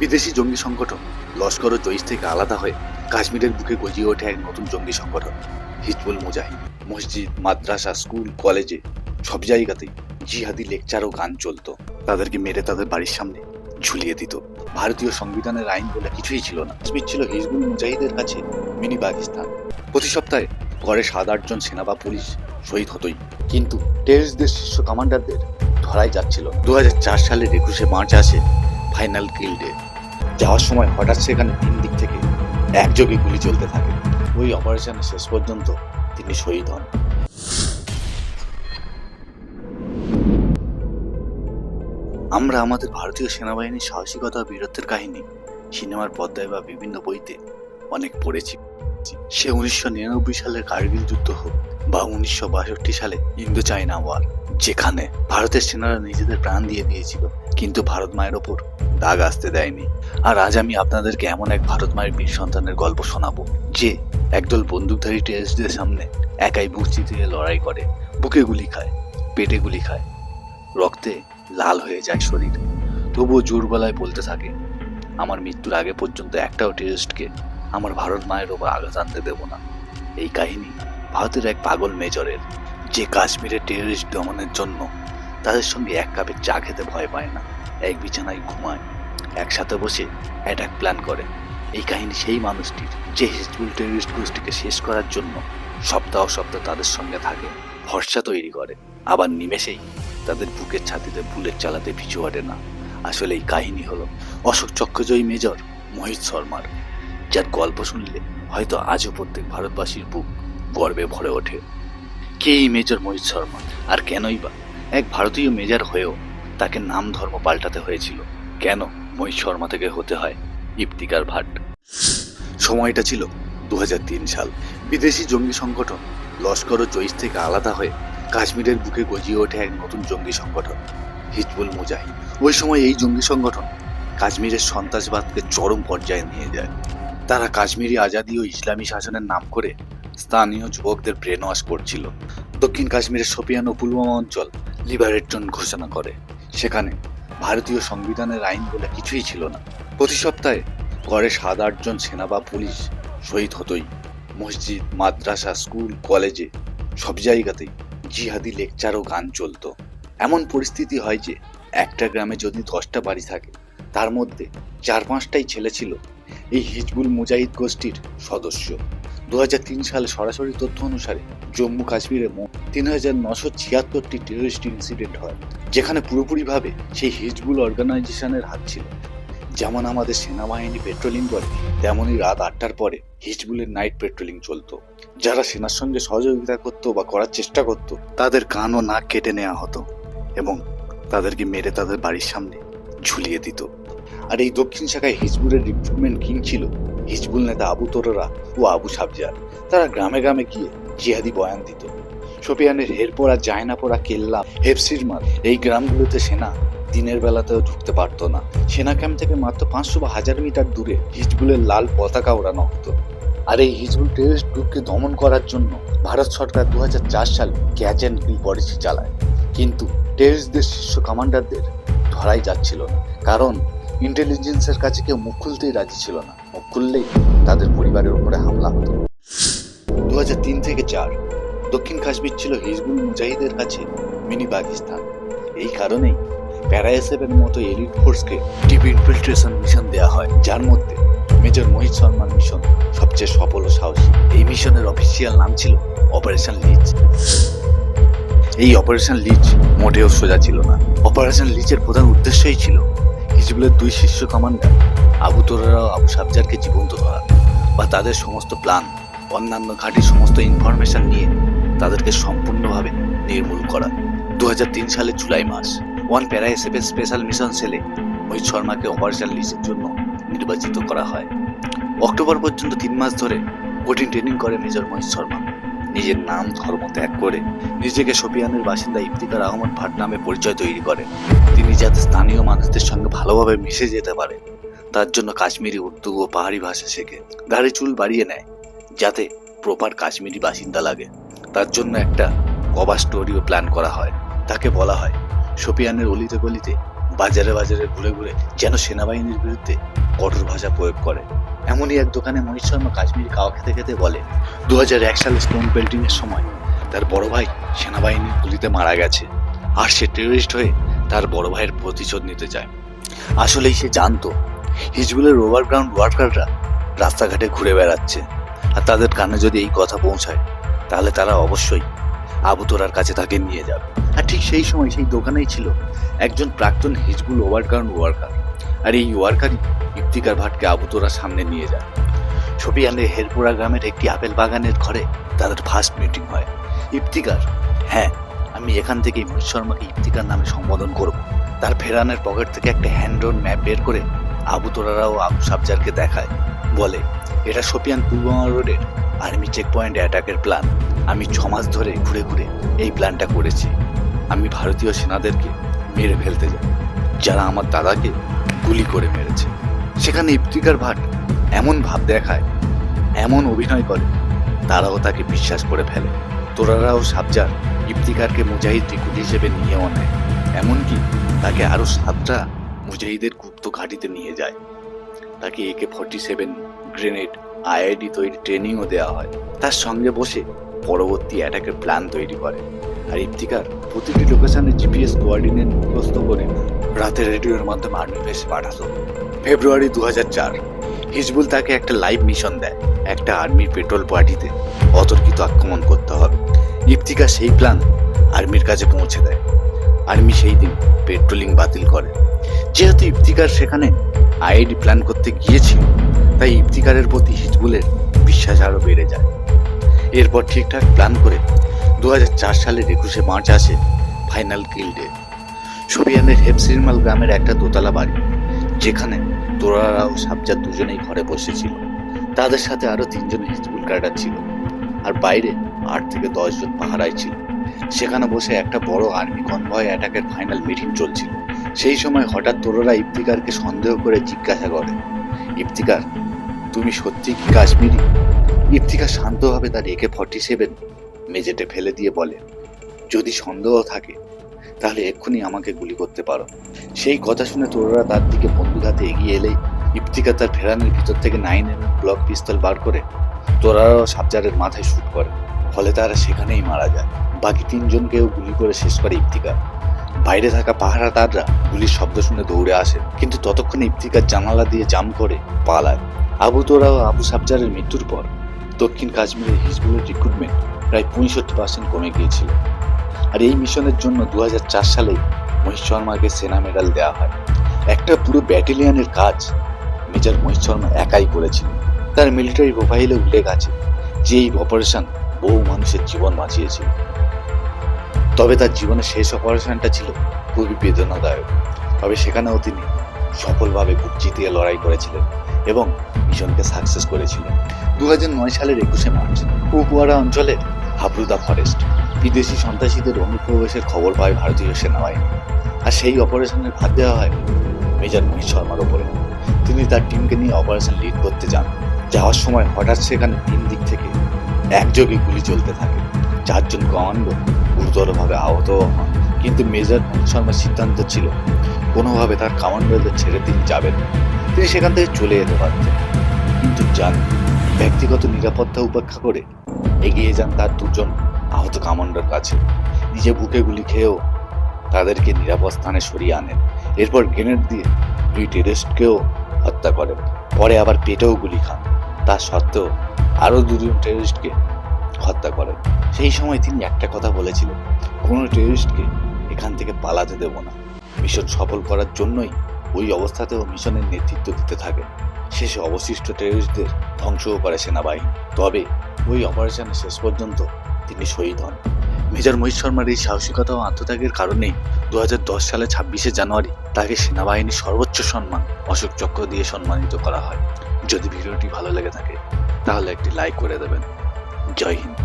বিদেশি জঙ্গি সংগঠন লস্কর ও জৈশ থেকে আলাদা হয়ে কাশ্মীরের বুকে গজিয়ে ওঠে এক নতুন জঙ্গি সংগঠন, হিজবুল মুজাহিদ। মসজিদ, মাদ্রাসা, স্কুল, কলেজে সব জায়গাতেই জিহাদি লেকচার ও গান চলত। তাদেরকে মেরে তাদের বাড়ির সামনে ঝুলিয়ে দিত। ভারতীয় সংবিধানের আইন বলে কিছুই ছিল না। কাশ্মীর ছিল হিজবুল মুজাহিদের কাছে মিনি পাকিস্তান। প্রতি সপ্তাহে গড়ে সাত আটজন সেনা বা পুলিশ শহীদ হতোই। কিন্তু টেরিস্টদের শীর্ষ কমান্ডারদের ধরাই যাচ্ছিল। দু হাজার চার সালের একুশে মার্চ আসে ফাইনাল গিল্ডে যাওয়ার সময় হঠাৎ সেখানে তিন দিক থেকে একযোগে গুলি চলতে থাকে। ওই অপারেশনের শেষ পর্যন্ত তিনি শহীদ হন। আমরা আমাদের ভারতীয় সেনাবাহিনীর সাহসিকতা ও বীরত্বের কাহিনী সিনেমার পর্দায় বা বিভিন্ন বইতে অনেক পড়েছি। সে উনিশশো সালের কার্গিল যুদ্ধ হোক বা উনিশশো বাষট্টি সালে ইন্দো চায়না ওয়ার, যেখানে ভারতের সেনারা নিজেদের প্রাণ দিয়ে দিয়েছিল, কিন্তু ভারত মায়ের ওপর দাগ আসতে দেয়নি। আর আজ আমি আপনাদেরকে এমন এক ভারত মায়ের বীর সন্তানের গল্প শোনাবো, যে একদল বন্দুকধারী টেরিস্টদের সামনে একাই বুক চিতিয়ে লড়াই করে, বুকে গুলি খায়, পেটে গুলি খায়। রক্তে লাল হয়ে যায় শরীর। তবুও জোর গলায় বলতে থাকে, আমার মৃত্যুর আগে পর্যন্ত একটাও টেরিস্টকে আমার ভারত মায়ের ওপর আঘাত আনতে দেব না। এই কাহিনী ভারতের এক পাগল মেজরের, যে কাশ্মীরে টেররিস্ট দমনের জন্য তাদের সঙ্গে এক কাপে চা খেতে ভয় পায় না, এক বিছানায় ঘুমায়, একসাথে বসে অ্যাটাক প্ল্যান করে। এই কাহিনী সেই মানুষটির, যে হিজবুল টেররিস্ট গোষ্ঠীকে শেষ করার জন্য সপ্তাহ সপ্তাহ তাদের সঙ্গে থাকে, ভরসা তৈরি করে। আবার নিমেষেই তাদের বুকের ছাতিতে বুলেট চালাতে পিছু হটে না। আসলে এই কাহিনী হলো অশোক চক্রজয়ী মেজর মোহিত শর্মার যার গল্প শুনলে হয়তো আজও প্রত্যেক ভারতবাসীর বুক গর্বে ভরে ওঠে। কে এই মেজর মোহিত শর্মা? আর কেনই বা? এক ভারতীয় মেজর হয়েও তাকে নাম ধর্ম পাল্টাতে হয়েছিল। কেন মোহিত শর্মা থেকে হতে হয় ইফতিকার ভাট? সময়টা ছিল দু হাজার তিন সাল। বিদেশি জঙ্গি সংগঠন লস্কর ও জৈশ থেকে আলাদা হয়ে কাশ্মীরের বুকে গজিয়ে ওঠে এক নতুন জঙ্গি সংগঠন, হিজবুল মুজাহিদ। ওই সময় এই জঙ্গি সংগঠন কাশ্মীরের সন্ত্রাসবাদকে চরম পর্যায়ে নিয়ে যায়। তারা কাশ্মীরি আজাদি ও ইসলামী শাসনের নাম করে স্থানীয় যুবকদের ব্রেন ওয়াশ করছিল। দক্ষিণ কাশ্মীরের শোপিয়ান ও পুলওয়ামা অঞ্চল লিবারেটন ঘোষণা করে। সেখানে ভারতীয় সংবিধানের আইন বলে কিছুই ছিল না। প্রতি সপ্তাহে গড়ে সাত আটজন সেনা বা পুলিশ শহীদ হতোই। মসজিদ, মাদ্রাসা, স্কুল, কলেজে সব জায়গাতেই জিহাদি লেকচার ও গান চলতো। এমন পরিস্থিতি হয় যে একটা গ্রামে যদি দশটা বাড়ি থাকে, তার মধ্যে চার পাঁচটাই ছেলে ছিল এই হিজবুল মুজাহিদ গোষ্ঠীর সদস্য। দু হাজার তিন সালে সরাসরি তথ্য অনুসারে জম্মু কাশ্মীরে তিন হাজার নশো ছিয়াত্তরটি টেররিস্ট ইনসিডেন্ট হয়, যেখানে পুরোপুরিভাবে সেই হিজবুল অর্গানাইজেশনের হাত ছিল। যেমন আমাদের সেনাবাহিনী পেট্রোলিং করে, তেমনই রাত আটটার পরে হিজবুলের নাইট পেট্রোলিং চলতো। যারা সেনার সঙ্গে সহযোগিতা করতো বা করার চেষ্টা করতো, তাদের কান ও নাক কেটে নেওয়া হতো এবং তাদেরকে মেরে তাদের বাড়ির সামনে ঝুলিয়ে দিত। আর এই দক্ষিণ শাখায় হিজবুলের রিক্রুটমেন্ট কিং ছিল হিজবুল নেতা আবু তোররা ও আবু সাবজার তারা গ্রামে গ্রামে গিয়ে জিহাদি বয়ান দিত। সোপিয়ানের হেরপোড়া জায়নাপোড়া কেল্লা, হেফসির মার এই গ্রামগুলোতে সেনা দিনের বেলাতেও ঢুকতে পারতো না। সেনা ক্যাম্প থেকে মাত্র পাঁচশো বা হাজার মিটার দূরে হিজবুলের লাল পতাকা ওড়ানো হতো। আর এই হিজবুল টেরিস্ট গ্রুপকে দমন করার জন্য ভারত সরকার দু হাজার চার সালে ক্যাচ অ্যান্ড কিল পলিসি চালায়। কিন্তু টেরিস্টদের শীর্ষ কমান্ডারদের ধরাই যাচ্ছিল না। কারণ ইন্টেলিজেন্সের কাছে কেউ মুখ খুলতেই রাজি ছিল না। মুখ খুললেই তাদের পরিবারের উপরে হামলা হতো। দু হাজার তিন থেকে চার, দক্ষিণ কাশ্মীর ছিল হিজবুল মুজাহিদের কাছে মিনি পাকিস্তান। এই কারণেই প্যারাএসএফের মতো এলিট ফোর্সকে ডিপ ইনফিল্ট্রেশন মিশন দেওয়া হয়। যার মধ্যে মেজর মোহিত শর্মার মিশন সবচেয়ে সফল ও সাহসী। এই মিশনের অফিসিয়াল নাম ছিল অপারেশন লিচ এই অপারেশন লিচ মোটেও সোজা ছিল না। অপারেশন লিচের প্রধান উদ্দেশ্যই ছিল হিজবুলের দুই শীর্ষ কমান্ডার আবু তোরারা আবু সাবজারকে জীবন্ত ধরা বা তাদের সমস্ত প্ল্যান অন্যান্য ঘাঁটির সমস্ত ইনফরমেশন নিয়ে তাদেরকে সম্পূর্ণভাবে নির্মূল করা দু সালের জুলাই মাস, ওয়ান প্যারা এসএফের স্পেশাল মিশন সেলে মোহিত শর্মাকে অপারেশন লিচের জন্য নির্বাচিত করা হয়। অক্টোবর পর্যন্ত তিন মাস ধরে কঠিন ট্রেনিং করে মেজর মোহিত শর্মা। নিজের নাম, ধর্ম ত্যাগ করে নিজেকে সোপিয়ানের বাসিন্দা ইফতিকার আহমদ ভাট নামে পরিচয় তৈরি করে। তিনি যাতে স্থানীয় মানুষদের সঙ্গে ভালোভাবে মিশে যেতে পারে, তার জন্য কাশ্মীরি উর্দু ও পাহাড়ি ভাষা শেখে। গাড়ি চুল বাড়িয়ে নেয়, যাতে প্রপার কাশ্মীরি বাসিন্দা লাগে। তার জন্য একটা কবা স্টোরিও প্ল্যান করা হয়। তাকে বলা হয় সোপিয়ানের অলিতে গলিতে বাজারে বাজারে ঘুরে ঘুরে যেন সেনাবাহিনীর বিরুদ্ধে কঠোর ভাষা প্রয়োগ করে। এমনই এক দোকানে মহিত শর্মা কাশ্মীরি খাওয়া খেতে খেতে বলে দু সালে স্টোন বেল্টিং এর সময় তার বড় ভাই সেনাবাহিনীর গুলিতে মারা গেছে আর সে টেররিস্ট হয়ে তার বড় ভাইয়ের প্রতিশোধ নিতে চায়। আসলেই সে জানতো হিজবুলের ওভারগ্রাউন্ড ওয়ার্কাররা রাস্তাঘাটে ঘুরে বেড়াচ্ছে। আর তাদের কানে যদি এই কথা পৌঁছায়, তাহলে তারা অবশ্যই আবু তোরার কাছে তাকে নিয়ে যাবে। আর ঠিক সেই সময় সেই দোকানেই ছিল একজন প্রাক্তন হিজবুল ওভারগ্রাউন্ড ওয়ার্কার আর এই ওয়ার্কারই ইফতিকার ভাটকে আবু তোরার সামনে নিয়ে যায়। ছবিয়ানের হেরপুরা গ্রামের একটি আপেল বাগানের ঘরে তাদের ফার্স্ট মিটিং হয়। ইফতিকার হ্যাঁ আমি এখান থেকেই মহিত শর্মাকে ইফতিকার নামে সম্বোধন করব। তার ফেরানের পকেট থেকে একটা হ্যান্ড ম্যাপ বের করে আবু তোরারা ও আবু সাবজারকে দেখায়। বলে, এটা সোপিয়ান পুলওয়ামা রোডের আর্মি চেক পয়েন্ট অ্যাটাকের প্ল্যান আমি ছ মাস ধরে ঘুরে ঘুরে এই প্ল্যানটা করেছি। আমি ভারতীয় সেনাদেরকে মেরে ফেলতে যাই যারা আমার দাদাকে গুলি করে মেরেছে। সেখানে ইফতিকার ভাট এমন ভাব দেখায়, এমন অভিনয় করে, তারাও তাকে বিশ্বাস করে ফেলে। তোরারাও সাবজার ইফতিকারকে মুজাহিদ রিকুট হিসেবে নিয়েও নেয়, এমনকি তাকে আরও সাতটা মুজাহিদের গুপ্ত ঘাঁটিতে নিয়ে যায়। তাকে AK forty seven grenade IID তৈরি ট্রেনিংও দেওয়া হয়। তার সঙ্গে বসে পরবর্তী অ্যাটাকের প্ল্যান তৈরি করে। আর ইফতিকার প্রতিটি লোকেশনে জিপিএস কোঅর্ডিনেট মুখস্থ করে রাতে রেডিওর মাধ্যমে আর্মি বেসে পাঠাতো। ফেব্রুয়ারি দু হিজবুল তাকে একটা লাইভ মিশন দেয়, একটা আর্মির পেট্রোল পার্টিতে অতর্কিত আক্রমণ করতে হবে। ইফতিকা সেই প্ল্যান আর্মির কাছে পৌঁছে দেয়। আর্মি সেই দিন পেট্রোলিং বাতিল করে। যেহেতু ইফতিকার সেখানে আইডি প্ল্যান করতে গিয়েছিল, তাই ইফতিকারের প্রতি হিজবুলের বিশ্বাস আরও বেড়ে যায়। এরপর ঠিকঠাক প্ল্যান করে দু হাজার চার সালের একুশে মার্চ আসে ফাইনাল কিল ডে। সুবিয়ানের হেপসিরমাল গ্রামের একটা দোতলা বাড়ি, যেখানে তোরারা ও সাবজার দুজনেই ঘরে বসেছিল। তাদের সাথে আরও তিনজন হিজবুল কার্ডার ছিল আর বাইরে আট থেকে দশজন পাহারায় ছিল। সেখানে বসে একটা বড় আর্মি কনভয় অ্যাটাকের ফাইনাল মিটিং চলছিল। সেই সময় হঠাৎ তোররা ইফতিকারকে সন্দেহ করে জিজ্ঞাসা করে, ইফতিকার, তুমি সত্যি কি কাশ্মীরি? ইফতিকার শান্তভাবে তার একে ফর্টি সেভেন মেজেটে ফেলে দিয়ে বলে, যদি সন্দেহ থাকে, তাহলে এক্ষুনি আমাকে গুলি করতে পারো। সেই কথা শুনে তোররা তার দিকে বন্দুক হাতে এগিয়ে এলেই ইফতিকার তার ফেরানের ভিতর থেকে নাইন এম ব্লক পিস্তল বার করে তোরারাও সাবজারের মাথায় শুট করে। ফলে তারা সেখানেই মারা যায়। বাকি তিনজনকেও গুলি করে শেষ করে ইফতিকার বাইরে থাকা পাহারাদাররা গুলির শব্দ শুনে দৌড়ে আসে, কিন্তু ততক্ষণে ইফতিকার জানালা দিয়ে জাম করে পালায়। আবু তোরা আবু সাবজারের মৃত্যুর পর দক্ষিণ কাশ্মীরের হিজবুলের রিক্রুটমেন্ট প্রায় পঁয়ষট্টি পার্সেন্ট কমে গিয়েছিল। আর এই মিশনের জন্য দু সালে মহিত শর্মাকে সেনা মেডাল দেওয়া হয়। একটা পুরো ব্যাটেলিয়ানের কাজ মেজর মহিত শর্মা একাই করেছিল তার মিলিটারি প্রোফাইলে উল্লেখ আছে যে এই অপারেশন বহু মানুষের জীবন বাঁচিয়েছিল। তবে তার জীবনের শেষ অপারেশনটা ছিল খুবই বেদনাদায়ক। তবে সেখানেও তিনি সফলভাবে বুক জিতিয়ে লড়াই করেছিলেন এবং মিশনকে সাকসেস করেছিলেন। দু হাজার নয় সালের একুশে মার্চ, কুপওয়ারা অঞ্চলের হাবরুদা ফরেস্ট। বিদেশি সন্ত্রাসীদের অনুপ্রবেশের খবর পায় ভারতীয় সেনাবাহিনী। আর সেই অপারেশনের ভাত দেওয়া হয় মেজর মহিত শর্মার ওপরে। তিনি তার টিমকে নিয়ে অপারেশন লিড করতে যান। যাওয়ার সময় হঠাৎ সেখানে তিন দিক থেকে একযোগে গুলি চলতে থাকে। চারজন কমান্ডো গুরুতরভাবে আহত হন। কিন্তু মেজর মহিত শর্মার সিদ্ধান্ত ছিল, কোনোভাবে তার কমান্ডোদের ছেড়ে তিনি যাবেন। তিনি সেখান থেকে চলে যেতে পারতেন। কিন্তু যান ব্যক্তিগত নিরাপত্তা উপেক্ষা করে এগিয়ে যান তার দুজন আহত কামান্ডার কাছে। নিজে বুকে গুলি খেয়েও তাদেরকে নিরাপদ স্থানে সরিয়ে আনেন। এরপর গ্রেনেড দিয়ে দুই টেরিস্টকেও হত্যা করেন। পরে আবার পেটেও গুলি খান। তা সত্ত্বেও আরও দুজন টেরিস্টকে হত্যা করেন। সেই সময় তিনি একটা কথা বলেছিলেন, কোনো টেরিস্টকে এখান থেকে পালাতে দেব না। মিশন সফল করার জন্যই ওই অবস্থাতেও মিশনের নেতৃত্ব দিতে থাকে শেষে অবশিষ্ট টেরিস্টদের ধ্বংসও করে সেনাবাহিনী। তবে ওই অপারেশনের শেষ পর্যন্ত তিনি শহীদ হন। মেজর মহিত শর্মার এই সাহসিকতা ও আত্মত্যাগের কারণেই দু হাজার দশ সালে ছাব্বিশে জানুয়ারি তাকে সেনাবাহিনীর সর্বোচ্চ সম্মান, অশোক চক্র দিয়ে সম্মানিত করা হয়। যদি ভিডিওটি ভালো লেগে থাকে, তাহলে একটি লাইক করে দেবেন। জয় হিন্দ।